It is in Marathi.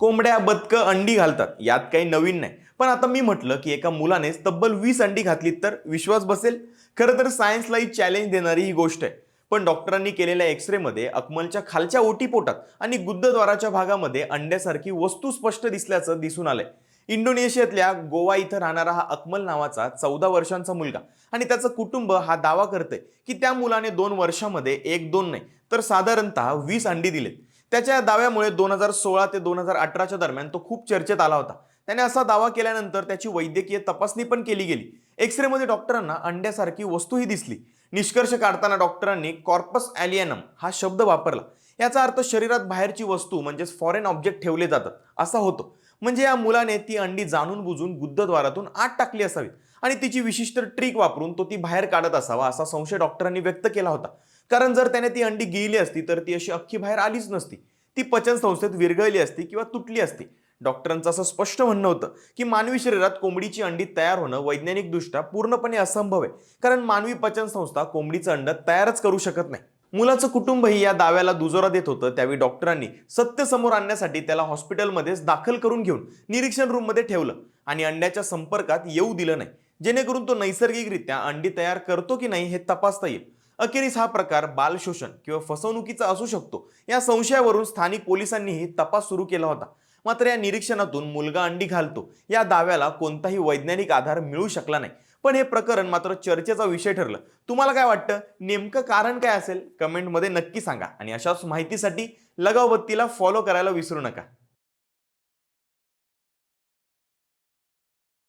कोंबड्या बदकं अंडी घालतात. यात काही नवीन नाही. पण आता मी म्हटलं की एका मुलानेच तब्बल वीस अंडी घातलीत तर विश्वास बसेल? खरं तर सायन्सलाही चॅलेंज देणारी ही गोष्ट आहे. पण डॉक्टरांनी केलेल्या एक्सरेमध्ये अकमलच्या खालच्या ओटीपोटात आणि गुद्धद्वाराच्या भागामध्ये अंड्यासारखी वस्तू स्पष्ट दिसल्याचं दिसून आलंय. इंडोनेशियातल्या गोवा इथं राहणारा हा अकमल नावाचा चौदा वर्षांचा मुलगा आणि त्याचं कुटुंब हा दावा करतंय की त्या मुलाने दोन वर्षामध्ये एक दोन नाही तर साधारणतः वीस अंडी दिलेत. त्याच्या दाव्यामुळे दोन हजार सोळा ते दोन हजार अठराच्या दरम्यान तो खूप चर्चेत आला होता. त्याने असा दावा केल्यानंतर त्याची वैद्यकीय तपासणी पण केली गेली. एक्सरेमध्ये डॉक्टरांना अंड्यासारखी वस्तूही दिसली. निष्कर्ष काढताना डॉक्टरांनी कॉर्पस ॲलियनम हा शब्द वापरला. याचा अर्थ शरीरात बाहेरची वस्तू म्हणजेच फॉरेन ऑब्जेक्ट ठेवले जातात असा होतो. म्हणजे या मुलाने ती अंडी जाणून बुजून गुद्धद्वारातून आत टाकली असावीत आणि तिची विशिष्ट ट्रिक वापरून तो ती बाहेर काढत असावा असा संशय डॉक्टरांनी व्यक्त केला होता. कारण जर त्याने ती अंडी गिळली असती तर ती अशी अख्खी बाहेर आलीच नसती. ती पचन संस्थेत विरघळली असती किंवा तुटली असती. डॉक्टरांचं असं स्पष्ट म्हणणं होतं की मानवी शरीरात कोंबडीची अंडी तयार होणं वैज्ञानिकदृष्ट्या पूर्णपणे असंभव आहे. कारण मानवी पचन संस्था कोंबडीचं अंड तयारच करू शकत नाही. मुलाचं कुटुंबही या दाव्याला दुजोरा देत होतं. त्यावेळी डॉक्टरांनी सत्य समोर आणण्यासाठी त्याला हॉस्पिटलमध्येच दाखल करून घेऊन निरीक्षण रूममध्ये ठेवलं आणि अंड्याच्या संपर्कात येऊ दिलं नाही. जेणेकरून तो नैसर्गिकरित्या अंडी तयार करतो की नाही हे तपासता येईल. अखेरीस हा प्रकार बालशोषण किंवा फसवणुकीचा असू शकतो. या संशयावरून स्थानिक पोलिसांनीही तपास सुरू केला होता. मात्र या निरीक्षणातून मुलगा अंडी घालतो. या दाव्याला कोणताही वैज्ञानिक आधार मिळू शकला नाही. पण हे प्रकरण मात्र चर्चेचा विषय ठरलं. तुम्हाला काय वाटतं? नेमकं कारण काय असेल? कमेंटमध्ये नक्की सांगा. आणि अशाच माहितीसाठी लगावबत्तीला फॉलो करायला विसरू नका.